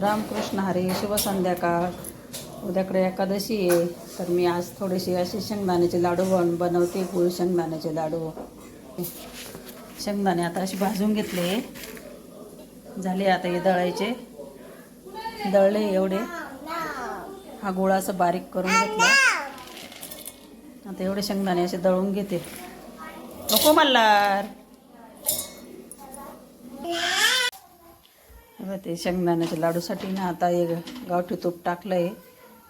रामकृष्ण हरे शुभ संध्याकाळ. उद्याकडे एकादशी आहे तर मी आज थोडेसे असे शेंगदाण्याचे लाडू बन बनवते गुळ शेंगदाण्याचे लाडू. शेंगदाणे आता असे भाजून घेतले. झाले आता हे दळायचे. दळले एवढे. हा गोळा असं बारीक करून घेतला. आता एवढे शेंगदाणे असे दळून घेते. नको मल्हार. ते शेंगदाण्याच्या लाडूसाठी ना आता एक गावठी तूप टाकलं आहे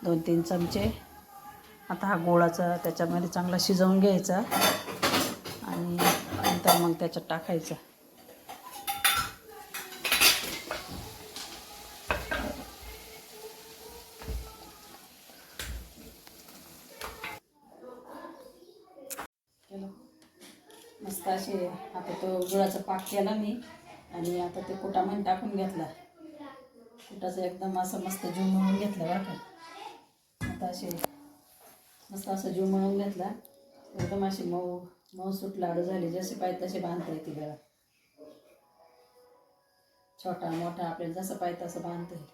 दोन तीन चमचे. आता हा गोळाचा त्याच्यामध्ये चांगला शिजवून घ्यायचा आणि नंतर मग त्याच्यात टाकायचा. मस्त असे आता तो गुळाचा पाक केला मी. आणि आता ते कुटामध्ये टाकून घेतला. कुटाचं एकदम असं मस्त जीव म्हणून घेतला बरं का. आता असे मस्त असं जीव म्हणून घेतला. एकदम असे मऊ मऊसूट लाडू झाले. जसे पाहिजे तसे बांधता येते घरा छोटा मोठा आपल्याला जसं पाहिजे तसं बांधता येईल.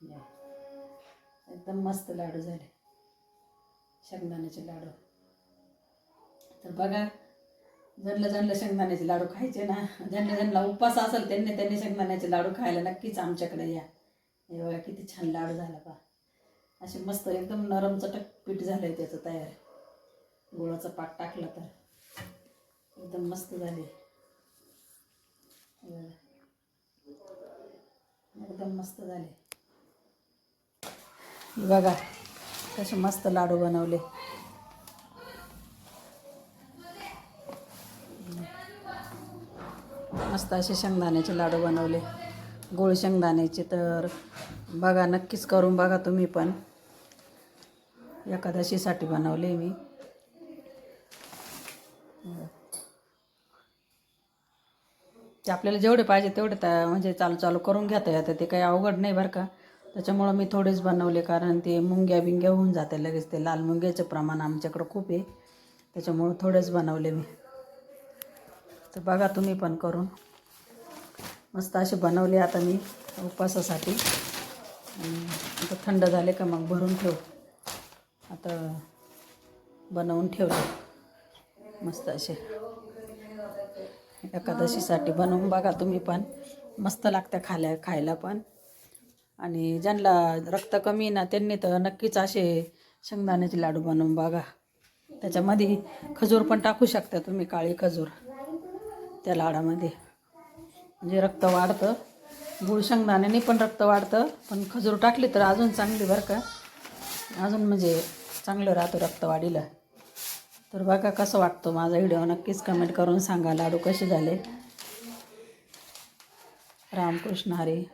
या. एकदम मस्त लाडू झाले. शेंगदाण्याचे लाडू. तर बघा ज्यांना ज्यांना शेंगदाण्याचे लाडू खायचे ना. ज्यांना ज्यांना उपवास असेल त्यांनी त्यांनी शेंगदाण्याचे लाडू खायला नक्कीच आमच्याकडे या. हे बघा किती छान लाडू झाला पा असे मस्त एकदम नरम चटक पीठ झालं आहे त्याचं तयार. गुळाचं पाक टाकलं तर. एकदम मस्त झाले. एकदम मस्त झाले. बघा कसे मस्त लाडू बनवले. मस्त असे शेंगदाण्याचे लाडू बनवले. गोळ शेंगदाण्याचे तर बघा नक्कीच करून बघा तुम्ही पण. एकादशीसाठी बनवले मी. ते आपल्याला जेवढे पाहिजे तेवढे त्या म्हणजे चालू चालू करून घेता येतं. ते काही अवघड नाही बरं का. त्याच्यामुळं मी थोडेच बनवले कारण ते मुंग्या बिंग्या होऊन जाते लगेच. ते लाल मुंग्याचं प्रमाण आमच्याकडं खूप आहे. त्याच्यामुळं थोडेच बनवले मी. तर बघा तुम्ही पण करून. मस्त असे बनवले आता मी उपवासासाठी. आता थंड झाले का मग भरून ठेव. आता बनवून ठेवले. मस्त असे. एकादशीसाठी बनवून बघा तुम्ही पण. मस्त लागतं खाल्या खायला पण. आणि ज्यांना रक्त कमी ना त्यांनी तर नक्कीच असे शेंगदाण्याचे लाडू बनवून बघा. त्याच्यामध्ये खजूर पण टाकू शकता तुम्ही काळी खजूर. त्या लाडामध्ये. म्हणजे रक्त वाढतं. गुळ शेंगदाण्याने पण रक्त वाढतं. पण खजूर टाकली तर अजून चांगली बरं का. अजून म्हणजे चांगलं राहतं रक्त वाढीला. तर बघा कसं वाटतो माझा व्हिडिओ. नक्कीच कमेंट करून सांगा. लाडू कसे झाले? रामकृष्ण हरी.